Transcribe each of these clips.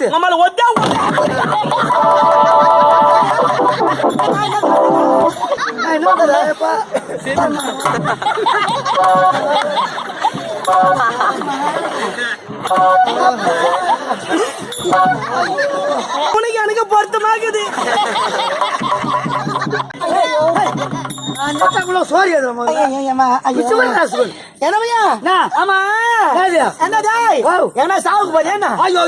ஒத்து உங்க மேல ஒத்தா நான் என்ன பண்றேன்ப்பா? உனக்கு எனக்கு பொருத்தமாக்குது நான் நெட்டாக்குள்ள சோறு ஏதும் என்னவையா என்ன? ஆமா. என்னது? என்ன சாவுக்கு போறியா என்ன? ஐயோ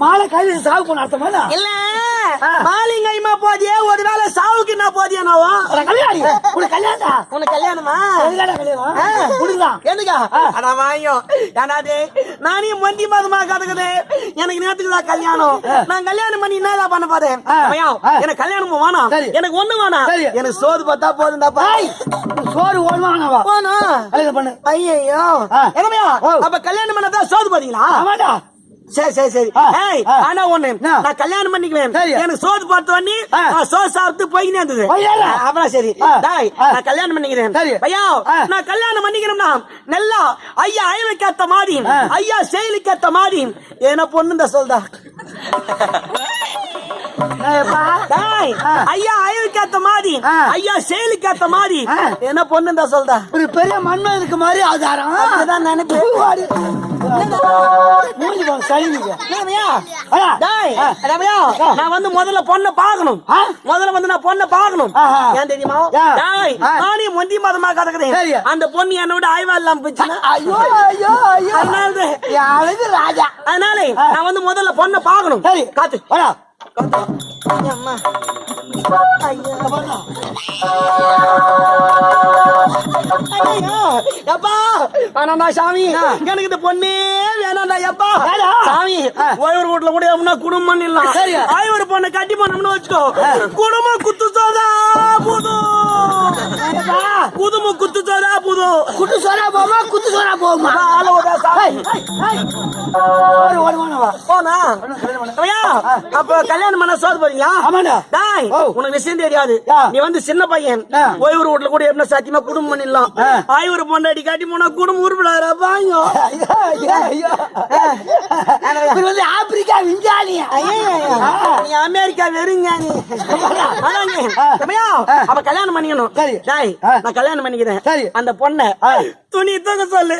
மாலை கையில் சாவு பண்ண அர்த்தமா இல்ல. மாலிங்கைமா போதியே ஒருவேளை சாவுக்கு என்ன போதியா நாவோ? கல்யாணி உனக்கு கல்யாணம் உனக்கு கல்யாணமா? கல்யாணம்? குடுக்கலாம் என்னக்கா அதான் வாங்கியோ ஏன்னாது நானே மந்தி மாதமா கத்துக்குது எனக்கு நேரத்துக்கு தான் கல்யாணம். நான் கல்யாணம் பண்ணி என்னதான் பண்ண போறேன். எனக்கு கல்யாணம் வேணாம். எனக்கு ஒண்ணு வேணாம். எனக்கு சோறு பார்த்தா போதும்டாப்பா. சோறு போனோம் கல்யாணம் பண்ணு. ஐயோ. என்னமையா. அப்ப கல்யாணம் பண்ணதான் சோறு பாத்தீங்களா ஆமாடா. சரி சரி சரி. ஆனா ஒண்ணு? நான் கல்யாணம் பண்ணிக்குவேன் சரி. எனக்கு சோறு பார்த்து பண்ணி ஆ. நான் சோறு சாப்பிட்டு போயினே இருந்தது. அப்புறம் சரி. டாய். நான் கல்யாணம் பண்ணிக்கிறேன். ஐயா. நான் கல்யாணம் பண்ணிக்கிறேன்னா நல்லா ஐயா அயலுக்கு ஏத்த மாதிரி. ஐயா செயலுக்கு ஏத்த மாதிரி என்ன பொண்ணு இந்த சொல்தா. ஐயா அயலுக்கு ஏத்த மாதிரி. ஐயா செயலுக்கு ஏத்த மாதிரி. என்ன பொண்ணு இந்த சொல்தா ஒரு பெரிய மண்மன் இருக்கு மாதிரி ஆதாரம். நான் வந்து முதல்ல பொண்ணை பார்க்கணும்? முதல்ல வந்து நான் பொண்ணை பார்க்கணும். ஏன் தெரியுமா. நானே மொந்தி மதமா கதக்குறேன். அந்த பொண்ணு என்னோட ஆய்வா இல்லாம போச்சுன்னா? ஐயோ ஐயோ ஐயோ. அதனால என் அழகு ராஜா? அதனால ஆ. நான் வந்து முதல்ல பொண்ணை பார்க்கணும். காத்து. அம்மா. ஐயோ. எப்பா? சாமி. எனக்கு இந்த பொண்ணே எப்பா? சாமி ஆ. ஓய்வு வீட்டுல கூட எப்படின்னா குடும்பம் பண்ணிடலாம். சரி. ஆய்வு பொண்ணை கட்டி பண்ணோம்னு வச்சுக்கோ. குடும்பம் குத்து சோதா புது புதுமு. குத்து சோதா புது குட்டு சோறா போமா குத்து சோறா போமா ஆள சாமி போனா? அப்ப கல்யாணம் பண்ண சோது போறீங்களா ஆமாடா டாய் ஓ. உனக்கு விஷயம் தெரியாது. நீ வந்து சின்ன பையன். ஓய்வு வீட்டுல கூட எப்படி சத்தியமா குடும்பம் பண்ணிடலாம். ஆய்வு பொண்டாடி காட்டி போனா குடும்பம் உருப்பிடாரா பாங்க வந்து ஆப்பிரிக்கா விஞ்ஞானியா நீ அமெரிக்கா ஆ. அப்ப கல்யாணம் பண்ணிக்கணும். சரி. டாய். நான் கல்யாணம் பண்ணிக்கிறேன். சரி. அந்த பொண்ணை. துணி தூக்க சொல்லு.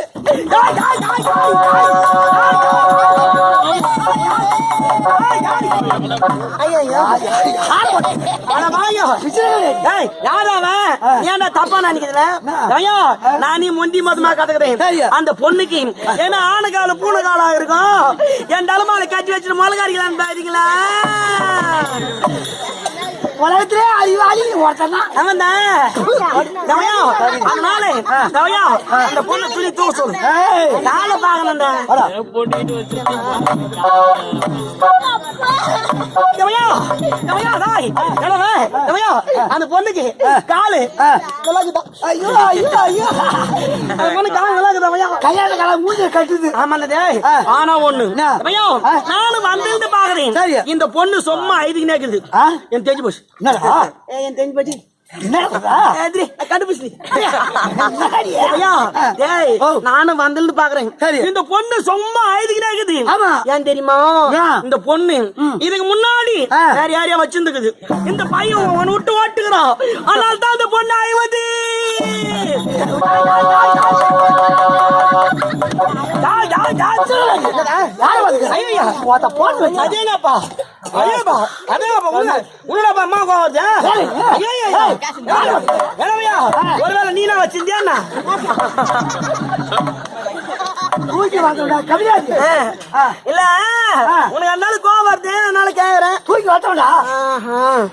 ஏன்டா தப்பா நினைக்கிறதுல? நானே முந்தி மதுமா கத்துக்கிறேன். அந்த பொண்ணுக்கு ஏன்னா ஆணுகால பூனைகாலா இருக்கும் என் தலைமால கட்டி வச்சுட்டு முளகாரிக்கலான்னு பாத்தீங்களா உலகத்திலே ஒருத்தன் தான். அதனால அந்த பொண்ணு துணி தூக்க சொல்லு. நாளை அந்த பொண்ணுக்கு காலு. ஐயோ ஐயோ ஐயோ. அந்த பொண்ணு காலு நல்லாக்குதா தவையா? கல்யாண காலம் மூஞ்சி கட்டுது. டேய். ஆனா ஒண்ணு. நானும் வந்து பாக்குறேன். இந்த பொண்ணு சும்மா ஐதுக்கு நேக்குது? என் தெரிஞ்சு போச்சு. என்னடா? என் தெரிஞ்சு போச்சு நானும் வந்து பாக்குறேன். சரி. இந்த பொண்ணு சும்மா அழுதுகிட்டே இருக்குது ஆமா. ஏன் தெரியுமா? இந்த பொண்ணு. இதுக்கு முன்னாடி. வேற யாரையா வச்சிருந்துக்குது. இந்த பையன் அவனை விட்டு ஓட்டுக்கிறான் அதனால தான் இந்த பொண்ணு அதேனாப்பா அதேப்பா. அதேப்பா. உன்ன உன்னடப்பா அம்மா ஒருவேளை நீனா வச்சிருந்தியாண்ணா தூக்கி வாங்கடா கவிதாஜி. இல்ல. உனக்கு அதனால கோவம் வருது அதனால கேக்குறேன். தூக்கி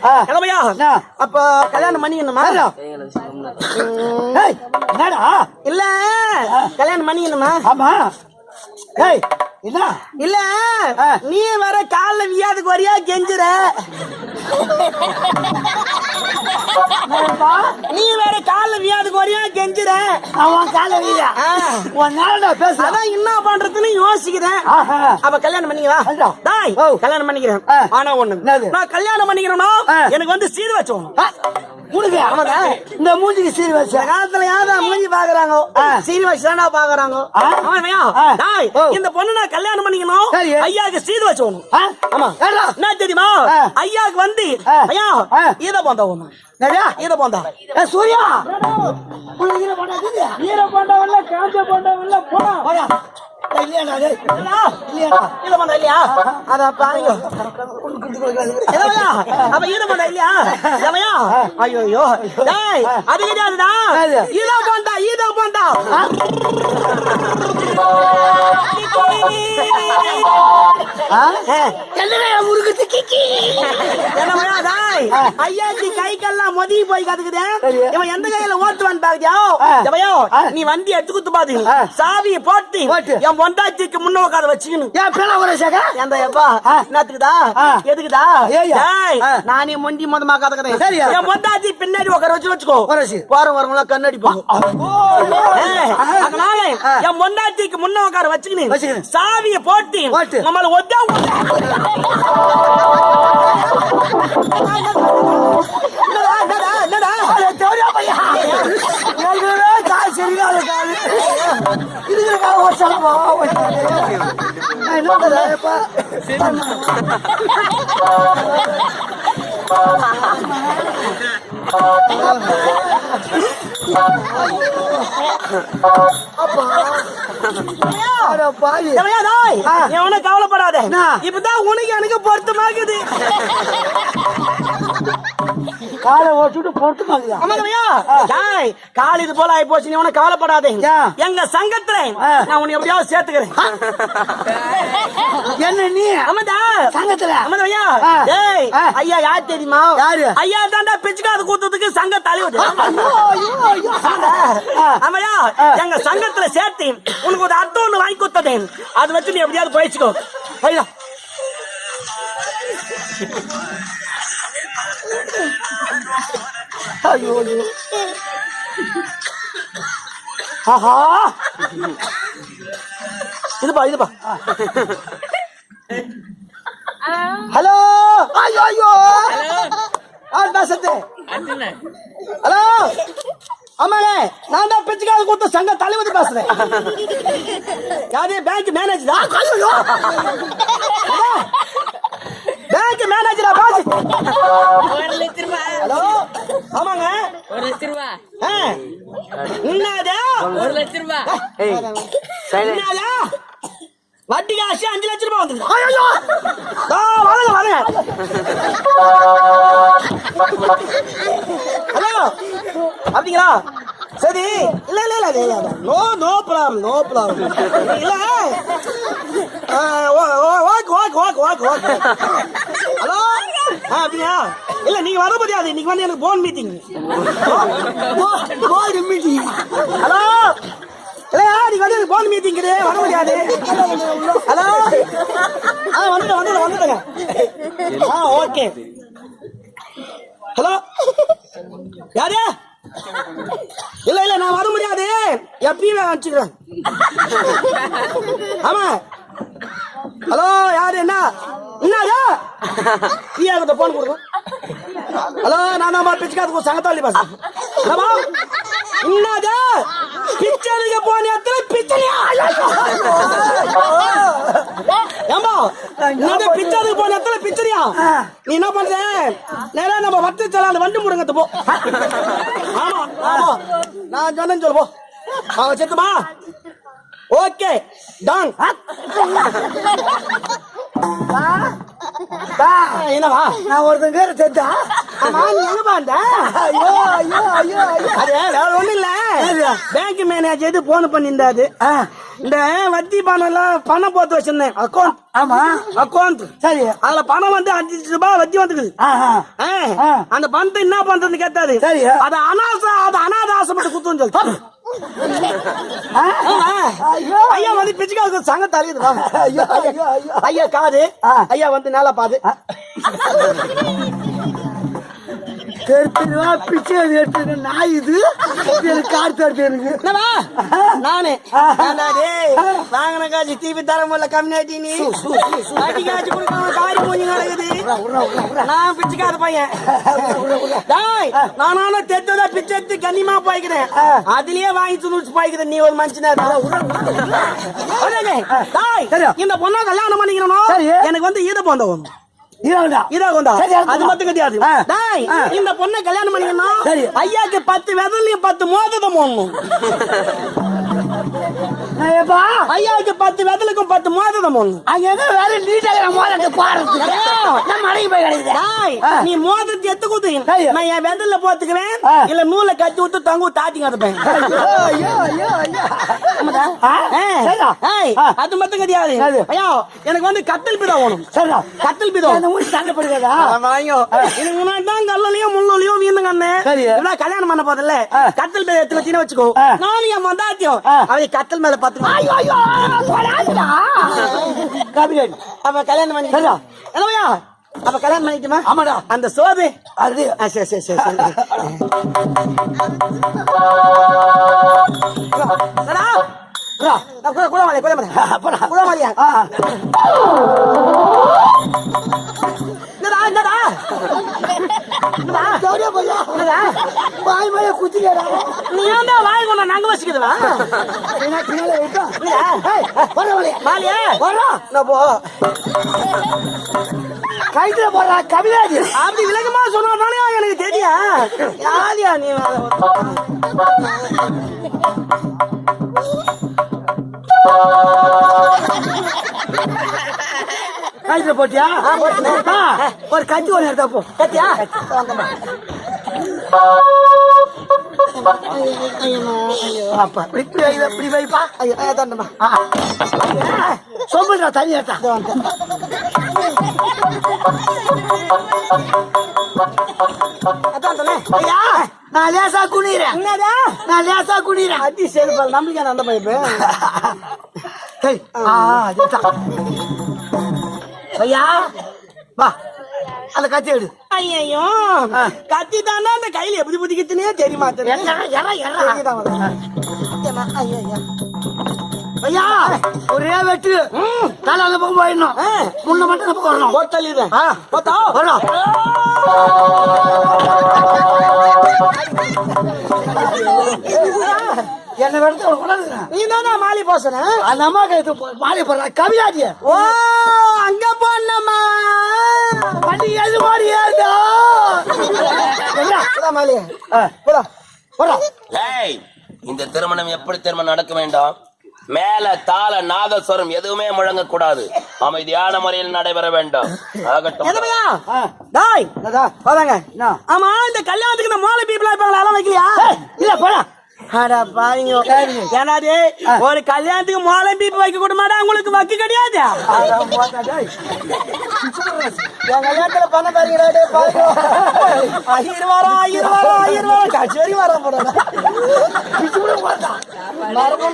ஆ. கிளம்பையா? அப்ப கல்யாணம் பண்ணிக்கணுமா? என்னடா? இல்ல கல்யாணம் பண்ணிக்கணுமா? ஆமா. ஏய் என்ன? இல்ல. நீ வேற கால்ல வியாதுக்கு வரியா கெஞ்சுற? நீ வேற கால்ல வியாதுக்கு வரியா கெஞ்சுற அவன் கால வீரா ஆ. உன் நாளடா பேசுறேன் அதான் என்ன பண்றதுன்னு யோசிக்கிறேன் அப்ப கல்யாணம். டாய் ஓ. கல்யாணம் பண்ணிக்கிறேன். ஆனா ஒண்ணு? நான் கல்யாணம் பண்ணிக்கிறேன்னா. எனக்கு வந்து சீர் வச்சோம். உனக்கு ஆமாடா. இந்த மூஞ்சிக்கு வச்ச காலத்துல யாரா மூஞ்சி பாக்குறாங்க. சீனிவாசி தானே பாக்குறாங்க. இந்த பொண்ணு நான் கல்யாணம் பண்ணிக்கணும். ஐயாக்கு சீது வச்சோணும் ஆ? ஆமா? என்ன தெரியுமா. ஐயாக்கு வந்து. ஐயா. ஈத போந்தா ஒண்ணு சூர்யா ஈர பண்ணாது ஈர போண்டவில்ல காஞ்ச போண்டவில்ல போ போயா ஏய், இல்லையாடா டேய். இல்லையா? இல்லையாடா போந்தா இல்லையா அத பாருங்க அப்ப இல்லையா எவையா ஐயோ டேய் அது கிடையாதுடா ஈத போந்தா ஆ? ஐயாச்சி கை கல்லாம் மொதி போய் கத்துக்குது சரி. இவன் எந்த கையில ஓட்டுவான் பாக்கியா. நீ வண்டி எடுத்து குத்து பாத்து. சாவியை போட்டு போட்டு. என் பொண்டாட்டிக்கு முன்ன உட்கார வச்சுக்கணும் ஏன் பேல சேகா எப்பா. என்னத்துக்குதா. எதுக்குதா. நானே மொண்டி மொதமா கதக்கிறேன் சரியா. என் பொண்டாட்டி பின்னாடி உட்கார வச்சு வச்சுக்கோ. போற வரவங்கள கண்ணாடி அதனால ஆ. என் பொண்டாட்டிக்கு முன்ன உட்கார வச்சுக்கினு. சாவியை போட்டு. நம்மள ஒத்தா என்னடா கவலைப்படாத? இப்பதான் உனக்கு எனக்கு பொருத்தமாக்குது. காலை ஓட்டுட்டு பொறுத்து பாக்குதா ஆமாங்கய்யா டேய், கால் இது போல ஆயி போச்சு நீ ஒன்னும் கவலைப்படாதே? எங்க சங்கத்துல. நான் உன்னை எப்படியாவது சேர்த்துக்கிறேன். என்ன நீ? ஆமாடா சங்கத்துல. டேய் ஆ. ஐயா யார் தெரியுமா? யாரு? ஐயா தாண்டா பிச்சுக்காது கூத்தத்துக்கு சங்க தலைவர். ஆ. எங்க சங்கத்துல சேர்த்து உனக்கு ஒரு அர்த்தம் ஒண்ணு வாங்கி கொடுத்ததேன். அது வச்சு நீ எப்படியாவது போயிச்சுக்கோ. போயிடா ஐயோ ஆஹா. இதுப்பா இதுப்பா. ஹலோ. ஐயோ ஐயோ. யார் பேசுறது ஹலோ. ஆமாங்க நான் தான் பிச்சுக்காது கொடுத்த சங்க தலைவர் பேசுறேன். யாரு பேங்க் மேனேஜரா? ஐயோ பேங்க் மேனேஜரா பாஸ் ஒரு லட்ச ரூபா ஹலோ ஆமாங்க ஒரு லட்ச ரூபா ஆ. என்னது ஒரு லட்ச ரூபா என்னது வட்டி காசு அஞ்சு லட்சம் ரூபாய் வந்துருக்கு ஐயோ வாங்க வாங்க ஹலோ அப்படிங்களா சரி இல்ல இல்ல இல்ல no no problem no problem இல்ல okay okay okay okay okay hello? ஆ அப்படியா? இல்ல நீங்க வர முடியாது இன்னைக்கு வந்து எனக்கு போன் மீட்டிங் போய் மீட்டிங் ஹலோ? இல்ல நீங்க வந்து எனக்கு போன் மீட்டிங் வர முடியாது ஹலோ? ஆ வந்துட்டேன் வந்துட்டேன் வந்துட்டேங்க. ஆ ஓகே. ஹலோ? யாரு? இல்ல இல்ல நான் வர முடியாது எப்பயும் நான் ஆமா. ஹலோ யாரு என்ன? என்னயா நீ கிட்ட போன் கொடுக்கும் ஹலோ நான் நம்ம பிச்சுக்காது சங்கத்தாளி பாஸ் ஹலோ என்னதா? பிச்சைக்கு போன இடத்துல பிச்சையா? ஏமா என்னது பிச்சைக்கு போன இடத்துல பிச்சையா? நீ என்ன பண்ற? நேரா நம்ம வட்டு அந்த வண்டி முடுங்கத்து போ. ஆமா ஆமா. நான் சொன்னேன்னு சொல்லு போ. அவன் செத்துமா? Okay Don. என்னவா? நான் ஒருத்தங்க செத்தா ஆமா நீ எங்க பாண்ட ஐயோ ஐயோ ஐயோ ஐயோ. அது வேற ஒண்ணும் இல்ல? பேங்க் மேனேஜர் போன் பண்ணியிருந்தாரு. இந்த வட்டி பணம் எல்லாம் பணம் போட்டு வச்சிருந்தேன் அக்கௌண்ட் ஆமா. அக்கௌண்ட் சரி. அதுல பணம் வந்து அஞ்சு ரூபாய் வட்டி வந்துக்குது. அந்த பணத்தை என்ன பண்றதுன்னு கேட்டாரு. சரி. அது அனாசா அது அனாத ஆசைப்பட்டு குத்துன்னு சொல்லி. ஐயோ. வந்து பிச்சுக்காக சங்க தலையுது ஐயோ ஐயோ காது. ஐயா வந்து நேல பாது தெரு தெருவா பிச்சை எடுத்து நாய் இது. எனக்கு கார் தடுத்து எனக்கு. நானு? டேய், வாங்கின காசு திருப்பி தர முடியல கம்யூனிட்டி நீ. வட்டி காசு கொடுக்காம காரி மூஞ்சி நடக்குது. நான் பிச்சைக்கார பையன். டேய் நானான தெத்ததா பிச்சை எடுத்து கண்ணியமா போய்க்கிறேன். அதுலயே வாங்கி துணிச்சு போய்க்கிறேன் நீ ஒரு மனுஷனா சரியா? இந்த பொண்ணை கல்யாணம் பண்ணிக்கணும். எனக்கு வந்து ஈத போந்தவன் அது. மட்டும் கிடையாது. இந்த பொண்ணை கல்யாணம் சரி. ஐயாக்கு பத்து விதலையும் பத்து மோததம் போடணும் ஏப்பா ஐயாவுக்கு பத்து வெதலுக்கும் பத்து மோததம் போடணும் அங்க ஏதோ வேற நீட்டாக பாருங்க. போய் ஆ. நீ மோதத்தை எத்து குத்து சரி. நான் என் வெதல்ல போத்துக்கிறேன். இல்ல நூலை கட்டி விட்டு தங்கு தாட்டி கதப்பேன். ஐயோ. அது மட்டும் கிடையாது. எனக்கு வந்து கத்தல் பிதா வேணும். சரிடா. கத்தல் பிதா அந்த ஊர் சண்டை படுகிறதா? வாங்கியோ இதுக்கு முன்னாடி தான் கல்லலையும் முள்ளலையும் சரி. இவ்வளவு கல்யாணம் பண்ண போதில்ல. கத்தல் மேல எடுத்து வச்சுக்கோ. நானும் என் மந்தாத்தியம் ஆ. அவ கத்தல் மேல பத்து ஐயோ ஐயோ சொல்லாதடா கபிலன் அவ கல்யாணம் பண்ணி சரிடா. என்னவையா அவ கல்யாணம் பண்ணிட்டுமா ஆமாடா. அந்த சோது அது. சரி சரி சரி சரி. என்னடா, என்னடா? வாய் மேல குத்திக்கடா. நீ ஏன்டா வாய் கொண்ட நங்க பரவாயில்லை மாலியா? வரா நான் போ. கைத்துல போடுறா கபிலாஜி அப்படி விளக்கமா சொன்னாதானே எனக்கு தெரியும் யாரியா நீ கைத்துல போட்டியா? ஒரு கத்தி ஒண்ணு எடுத்தா போ. கத்தியா அப்பா. இப்படி இப்படி வைப்பா. ஐயோ தண்டமா. சொம்புடா தண்ணி எடுத்தா. நான் லேசா குனிறேன் என்னடா நான் லேசா குனிறேன் அடி செருப்பால் நம்பிக்கை அந்த பைப்பு. ஐயா வா. அந்த கத்தி எடு. ஐயோ. கத்தி தானே அந்த கையில எப்படி புதிக்கிச்சுனே தெரியுமா. ஐயா ஒரே வெட்டு. தலை அந்த பக்கம் போயிடணும். முன்ன மட்டும் பக்கம் வரணும் போத்தல்லிடுறேன் ஆ. போத்தா. வரணும் என்ன நீ தானே மாலி போசன? அந்த அம்மா மாறி போடுறா கவியாஜி ஓ. பண்ணி எது மாதிரி ஏதோ மாலி. இந்த திருமணம் எப்படி திருமணம் நடக்க வேண்டாம் மேல தாள நாதஸ்வரம் எதுவுமே முழங்கக்கூடாது. அமைதியான முறையில் நடைபெற வேண்டும். ஆகட்டும்? ஆமா இந்த கல்யாணத்துக்கு இந்த மோளை பீப்பிளா இருப்பாங்களா? அதெல்லாம் வைக்கலையா? இல்ல ஏன்னாடி ஒரு கல்யாணத்துக்கு மோளை பீப்பு வைக்க கூட மாட்டா உங்களுக்கு வக்கு கிடையாது. என் கல்யாணத்துல பண்ண பாருங்க ஐயர் வாரம் ஐயர் ஐயர்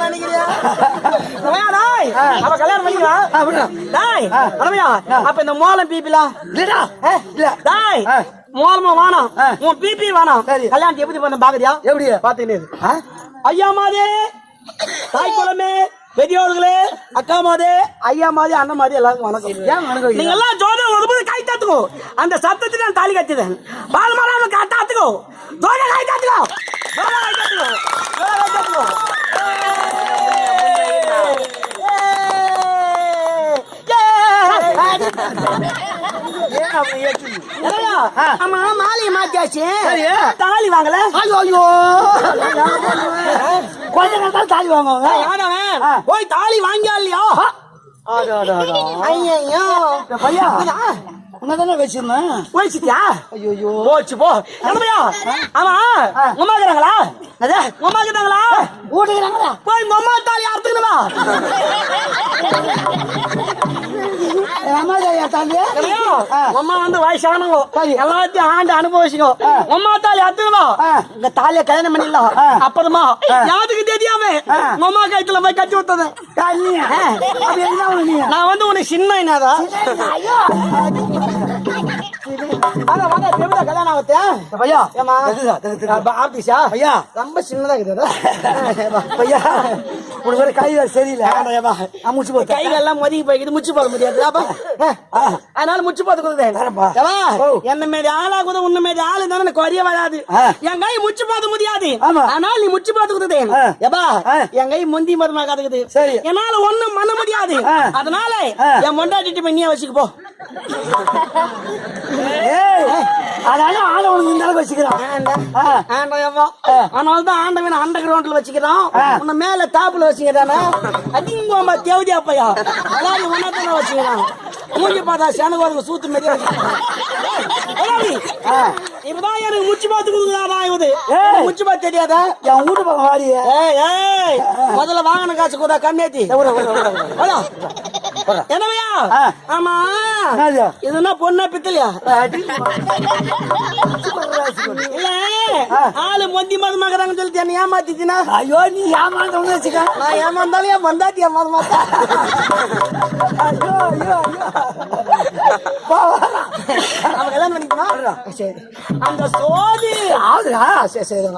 நினைக்கிறியா? அவ கல்யாணம் பண்ணிக்கலாம். டாய் ரம்யா அப்ப இந்த மோளம் பீப்பிலா? இல்லடா. இல்ல. டாய் வேணாம் ஆ. உன் பிபி வேணாம் சரி. கல்யாணத்தை எப்படி பண்ண பாக்குறியா எப்படி? பாத்துக்கிட்டு? ஐயா மாதே தாய் குளமே பெரியோர்களே அக்கா மாதே ஐயா மாதே அண்ணன் மாதே எல்லாருக்கும் வணக்கம் ஏன் வணக்கம்? நீங்க எல்லாம் ஜோதிடம் வரும்போது கை தாத்துக்கோ அந்த சத்தத்துக்கு நான் தாலி கட்டிதேன் பால் மரம் கை தாத்துக்கோ ஜோட கை தாத்துக்கோ கை தாத்துக்கோ கை தாத்துக்கோ ஏன் அப்படி. ஆமா மாலையை மாத்தியாச்சு. தாலி வாங்கல? ஐயோ. கொஞ்ச நேரம் தான் தாலி வாங்குவாங்க. போய் தாலி வாங்கியா இல்லையா. ஐயோ பையா. உன்னதானே வச்சிருந்தேன். போயிடுச்சியா ஐயோ போச்சு போ. என்னமையா ஆமா. உமா இருக்கிறாங்களா அதே உமா இருக்கிறாங்களா போய் அம்மா தாலி அறுத்துக்கணுமா? அம்மா வந்து வயசானவங்க. எல்லாத்தையும் ஆண்டு அனுபவிச்சுக்கோ. அம்மா தாலி ஆ. இந்த தாலிய கல்யாணம் பண்ணிடலாம். அப்புறமா. யாருக்கு தெரியாம அம்மா கைத்துல போய் கட்டி விட்டது. நான் வந்து உனக்கு சின்ன என்னதா கல்யாணம் பையா? ஏமா. ஆபீஸா? ஐயா ரொம்ப சின்னதா இருக்குது பையா? உனக்கு வேற கை வேற கைகள் எல்லாம் மொதகி போய்க்குது முச்சு போட முடியாது. அப்ப, ஆ, அதனால முச்சு போட்டு கொடுத்தேன். என்ன மாரி ஆளா கூட உன்ன மாரி ஆளு தானே எனக்கு வரிய வராது. என் கை முச்சு போட முடியாது. ஆனால் நீ முச்சு போட்டு கொடுத்தேன். ஏப்பா. என் கை முந்தி மருமா கதுக்குது. என்னால ஒண்ணும் பண்ண முடியாது. அதனால. என் மொண்டாட்டிட்டு போய் நீ வச்சுக்கு போ ஏய் அதனால ஆளை உனக்கு இந்த அளவுக்கு வச்சுக்கிறான். ஆ. அதனாலதான் ஆண்டவன் அண்டர் கிரவுண்ட்ல வச்சுக்கிறான். உன்னை மேல டாப்ல வச்சுக்கிறானே அதிகமா தேவதியா பையா அதாவது உன்னதான வச்சுக்கிறான். மூஞ்சி பார்த்தா சேனகோருக்கு சூத்து ஆ. இப்பதான் எனக்கு முச்சு பார்த்து கொடுக்குறாடா ஏய். முச்சு பார்த்து தெரியாதா? என் வீட்டு பக்கம் வாடி. ஏய் ஏய். முதல்ல வாங்கின காசு கூட கம்மியாத்தி. என்னவையா. ஆமா. என்னது? இது என்ன பொண்ணா பித்தலையா இல்ல. ஆளு மொந்தி மது மகராங்க சொல்லிட்டு என்ன ஏமாத்திச்சுனா ஐயோ நீ ஏமாந்தவங்க வச்சுக்க. நான் ஏமாந்தாலும் என் மந்தாட்டி ஏமாத மாட்டேன் ஐயோ ஐயோ. கல்யாணம் சரி. அந்த சோதி. ஆகுதா சரி சரி